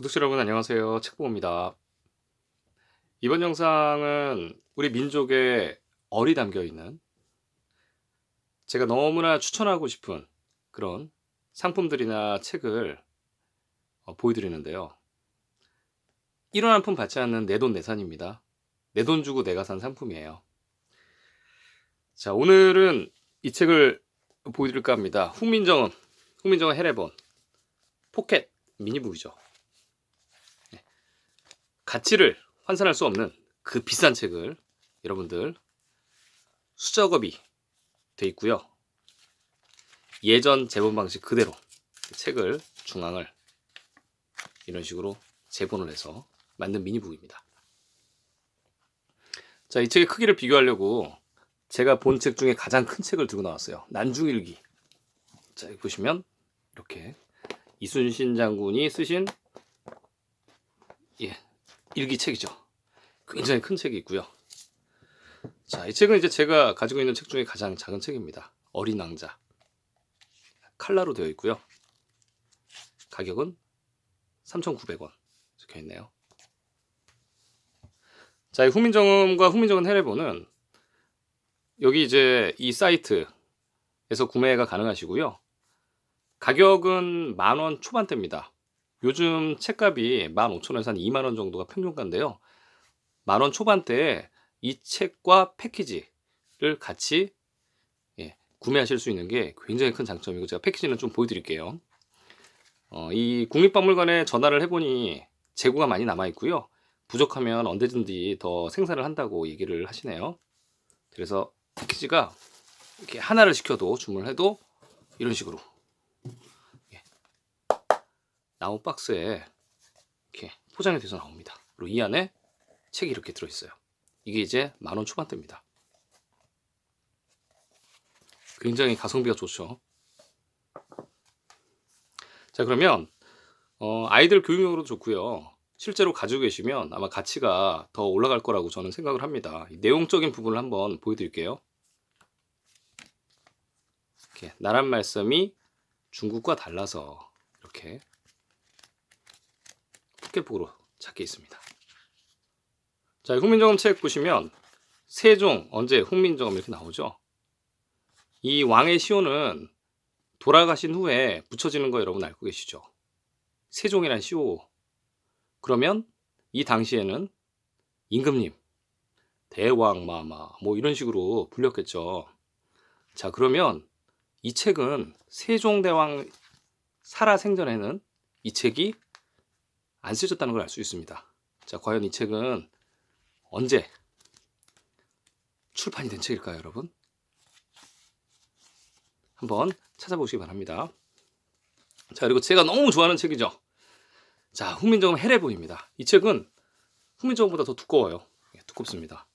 구독자 여러분 안녕하세요. 책보입니다. 이번 영상은 우리 민족의 얼이 담겨 있는 제가 너무나 추천하고 싶은 그런 상품들이나 책을 어, 보여드리는데요. 1원 한 푼 받지 않는 내 돈 내산입니다. 내 돈 주고 내가 산 상품이에요. 자, 오늘은 이 책을 보여드릴까 합니다. 훈민정음, 훈민정음 해례본 포켓 미니북이죠. 가치를 환산할 수 없는 그 비싼 책을 여러분들 수작업이 돼 있고요. 예전 제본 방식 그대로 책을 중앙을 이런 식으로 재본을 해서 만든 미니북입니다. 자, 이 책의 크기를 비교하려고 제가 본 책 중에 가장 큰 책을 들고 나왔어요. 난중일기. 자, 여기 보시면 이렇게 이순신 장군이 쓰신 예, 일기책이죠. 굉장히 큰 책이 있고요. 자, 이 책은 이제 제가 가지고 있는 책 중에 가장 작은 책입니다. 어린 왕자. 칼라로 되어 있고요. 가격은 3,900원 적혀 있네요. 자, 이 후민정음과 후민정음 해례본은 여기 이제 이 사이트에서 구매가 가능하시고요. 가격은 만 원 초반대입니다. 요즘 책값이 15,000원에서 한 2만 원 정도가 평균가인데요. 만 원 초반대에 이 책과 패키지를 같이 예, 구매하실 수 있는 게 굉장히 큰 장점이고 제가 패키지는 좀 보여드릴게요. 어, 이 국립박물관에 전화를 해보니 재고가 많이 남아 있고요. 부족하면 언제든지 더 생산을 한다고 얘기를 하시네요. 그래서 패키지가 이렇게 하나를 시켜도 주문을 해도 이런 식으로 나무 박스에 이렇게 포장이 돼서 나옵니다. 그리고 이 안에 책이 이렇게 들어있어요. 이게 이제 만 원 초반대입니다. 굉장히 가성비가 좋죠. 자 그러면 어, 아이들 교육용으로도 좋고요. 실제로 가지고 계시면 아마 가치가 더 올라갈 거라고 저는 생각을 합니다. 내용적인 부분을 한번 보여드릴게요. 이렇게 나란 말씀이 중국과 달라서 이렇게 포켓북으로 작게 있습니다. 자, 훈민정음 책 보시면 세종 언제 훈민정음 이렇게 나오죠. 이 왕의 시호는 돌아가신 후에 붙여지는 거 여러분 알고 계시죠? 세종이란 시호. 그러면 이 당시에는 임금님, 대왕마마 뭐 이런 식으로 불렸겠죠. 자, 그러면 이 책은 세종대왕 살아 생전에는 이 책이 안 쓰여졌다는 걸 알 수 있습니다. 자, 과연 이 책은 언제 출판이 된 책일까요, 여러분? 한번 찾아보시기 바랍니다. 자, 그리고 제가 너무 좋아하는 책이죠. 자, 훈민정음 해례본입니다. 이 책은 훈민정음보다 더 두꺼워요. 예, 두껍습니다.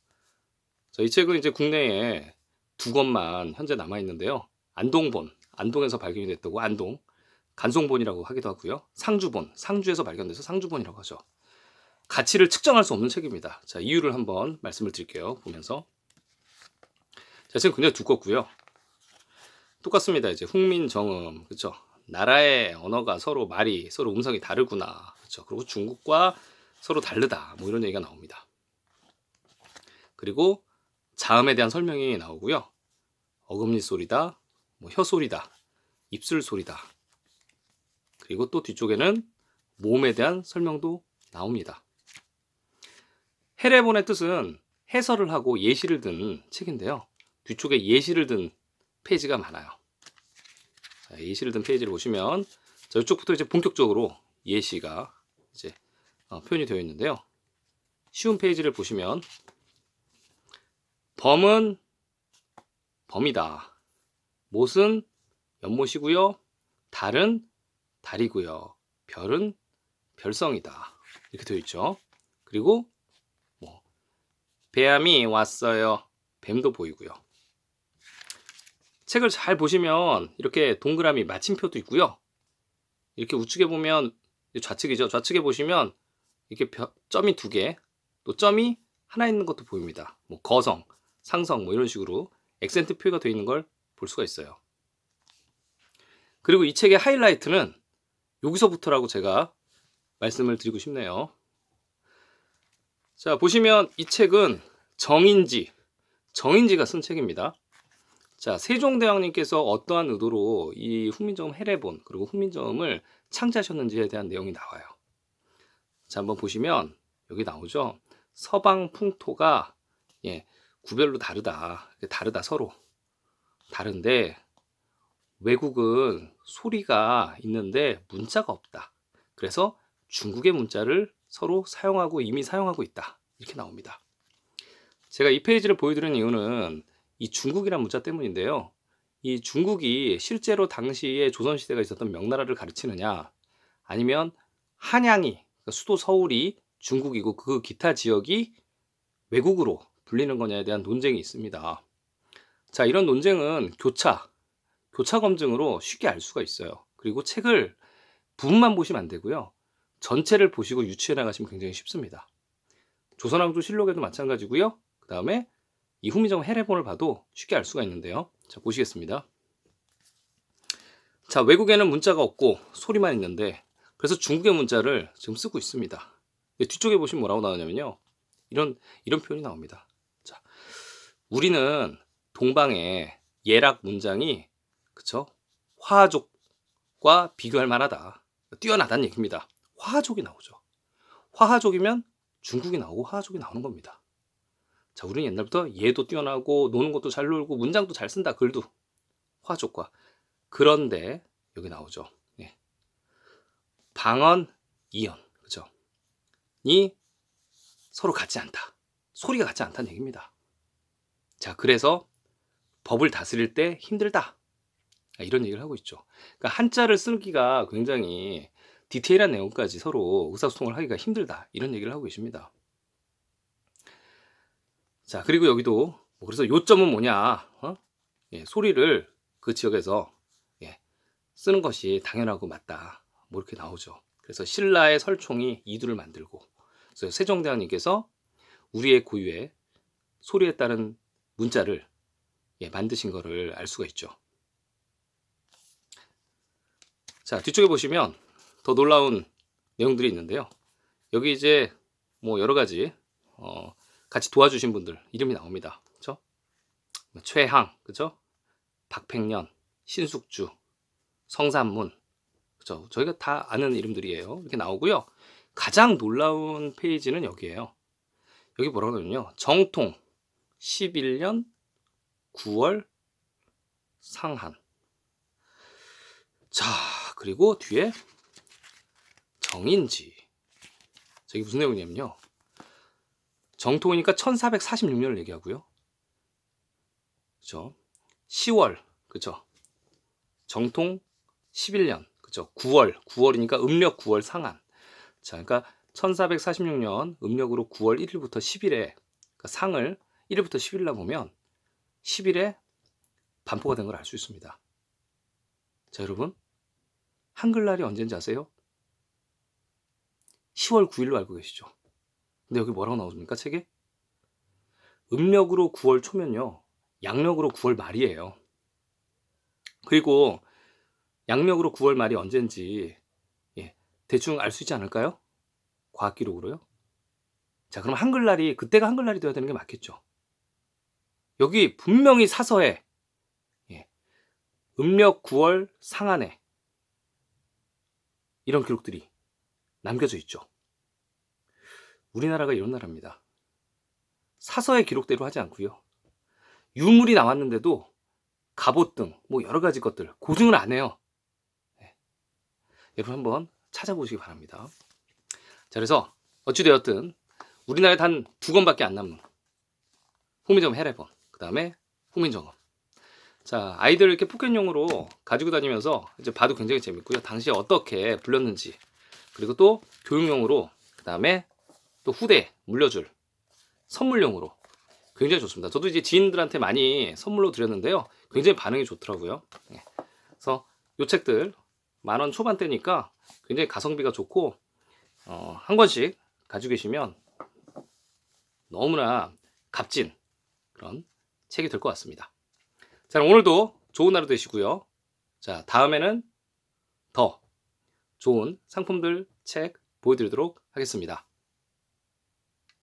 자, 이 책은 이제 국내에 두 권만 현재 남아 있는데요. 안동본, 안동에서 발견이 됐다고 안동. 간송본이라고 하기도 하고요. 상주본, 상주에서 발견돼서 상주본이라고 하죠. 가치를 측정할 수 없는 책입니다. 자, 이유를 한번 말씀을 드릴게요. 보면서. 자, 지금 굉장히 두껍고요. 똑같습니다. 이제 훈민정음, 그렇죠? 나라의 언어가 서로 말이 서로 음성이 다르구나. 그렇죠? 그리고 중국과 서로 다르다. 뭐 이런 얘기가 나옵니다. 그리고 자음에 대한 설명이 나오고요. 어금니 소리다, 뭐 혀 소리다, 입술 소리다, 그리고 또 뒤쪽에는 몸에 대한 설명도 나옵니다. 헤레본의 뜻은 해설을 하고 예시를 든 책인데요. 뒤쪽에 예시를 든 페이지가 많아요. 자, 예시를 든 페이지를 보시면 저쪽부터 이제 본격적으로 예시가 이제 어, 표현이 되어 있는데요. 쉬운 페이지를 보시면 범은 범이다. 못은 연못이고요. 달은 달이고요. 별은 별성이다. 이렇게 되어 있죠. 그리고 뭐 뱀이 왔어요. 뱀도 보이고요. 책을 잘 보시면 이렇게 동그라미 마침표도 있고요. 이렇게 우측에 보면 좌측이죠. 좌측에 보시면 이렇게 점이 두 개, 또 점이 하나 있는 것도 보입니다. 뭐 거성, 상성 뭐 이런 식으로 액센트 표기가 되어 있는 걸 볼 수가 있어요. 그리고 이 책의 하이라이트는 여기서부터라고 제가 말씀을 드리고 싶네요. 자, 보시면 이 책은 정인지, 정인지가 쓴 책입니다. 자, 세종대왕님께서 어떠한 의도로 이 훈민정음 해례본 그리고 훈민정음을 창제하셨는지에 대한 내용이 나와요. 자, 한번 보시면 여기 나오죠. 서방 풍토가 예, 구별로 다르다. 다르다 서로. 다른데 외국은 소리가 있는데 문자가 없다. 그래서 중국의 문자를 서로 사용하고 이미 사용하고 있다. 이렇게 나옵니다. 제가 이 페이지를 보여드리는 이유는 이 중국이란 문자 때문인데요. 이 중국이 실제로 당시에 조선시대가 있었던 명나라를 가르치느냐, 아니면 한양이, 그러니까 수도 서울이 중국이고 그 기타 지역이 외국으로 불리는 거냐에 대한 논쟁이 있습니다. 자, 이런 논쟁은 교차, 교차 검증으로 쉽게 알 수가 있어요. 그리고 책을 부분만 보시면 안 되고요. 전체를 보시고 유추해 나가시면 굉장히 쉽습니다. 조선왕조 실록에도 마찬가지고요. 그 다음에 이 후미정 해례본을 봐도 쉽게 알 수가 있는데요. 자, 보시겠습니다. 자, 외국에는 문자가 없고 소리만 있는데 그래서 중국의 문자를 지금 쓰고 있습니다. 뒤쪽에 보시면 뭐라고 나오냐면요. 이런 이런 표현이 나옵니다. 자, 우리는 동방의 예락 문장이 그쵸? 화족과 비교할 만하다. 뛰어나다는 얘기입니다. 화족이 나오죠. 화하족이면 중국이 나오고 화하족이 나오는 겁니다. 자, 우리는 옛날부터 얘도 뛰어나고 노는 것도 잘 놀고 문장도 잘 쓴다. 글도 화족과 그런데 여기 나오죠. 예. 방언 이언 그죠? 이 서로 같지 않다. 소리가 같지 않다는 얘기입니다. 자, 그래서 법을 다스릴 때 힘들다. 이런 얘기를 하고 있죠. 그러니까 한자를 쓰기가 굉장히 디테일한 내용까지 서로 의사소통을 하기가 힘들다. 이런 얘기를 하고 계십니다. 자, 그리고 여기도 뭐 그래서 요점은 뭐냐? 어? 예, 소리를 그 지역에서 예, 쓰는 것이 당연하고 맞다. 뭐 이렇게 나오죠. 그래서 신라의 설총이 이두를 만들고 그래서 세종대왕님께서 우리의 고유의 소리에 따른 문자를 예, 만드신 거를 알 수가 있죠. 자, 뒤쪽에 보시면 더 놀라운 내용들이 있는데요. 여기 이제 뭐 여러 가지 어, 같이 도와주신 분들 이름이 나옵니다. 그렇죠? 최항, 그죠? 박팽년, 신숙주, 성산문, 그죠? 저희가 다 아는 이름들이에요. 이렇게 나오고요. 가장 놀라운 페이지는 여기에요. 여기 뭐라고 하냐면요. 정통 11년 9월 상한. 자, 그리고 뒤에 정인지. 저기 무슨 내용이냐면요. 정통이니까 1446년을 얘기하고요. 그죠? 10월, 그죠? 정통 11년, 그죠? 9월, 9월이니까 음력 9월 상한. 자, 그러니까 1446년 음력으로 9월 1일부터 10일에 그러니까 상을 1일부터 10일 날 보면 10일에 반포가 된 걸 알 수 있습니다. 자, 여러분. 한글날이 언제인지 아세요? 10월 9일로 알고 계시죠? 근데 여기 뭐라고 나오십니까, 책에? 음력으로 9월 초면요. 양력으로 9월 말이에요. 그리고 양력으로 9월 말이 언젠지 예, 대충 알 수 있지 않을까요? 과학 기록으로요. 자, 그럼 한글날이 그때가 한글날이 되어야 되는 게 맞겠죠. 여기 분명히 사서에 예, 음력 9월 상한에 이런 기록들이 남겨져 있죠. 우리나라가 이런 나라입니다. 사서의 기록대로 하지 않고요. 유물이 나왔는데도 갑옷 등 뭐 여러 가지 것들 고증을 안 해요. 네. 여러분 한번 찾아보시기 바랍니다. 자, 그래서 어찌되었든 우리나라에 단두 권밖에 안 남는 후민정음 해례본, 그 다음에 후민정음. 자, 아이들 이렇게 포켓용으로 가지고 다니면서 이제 봐도 굉장히 재밌고요. 당시에 어떻게 불렸는지, 그리고 또 교육용으로, 그 다음에 또 후대 물려줄 선물용으로 굉장히 좋습니다. 저도 이제 지인들한테 많이 선물로 드렸는데요. 굉장히 반응이 좋더라고요. 네. 그래서 요 책들 만 원 초반대니까 굉장히 가성비가 좋고 어, 한 권씩 가지고 계시면 너무나 값진 그런 책이 될 것 같습니다. 자, 오늘도 좋은 하루 되시고요. 자, 다음에는 더 좋은 상품들, 책 보여드리도록 하겠습니다.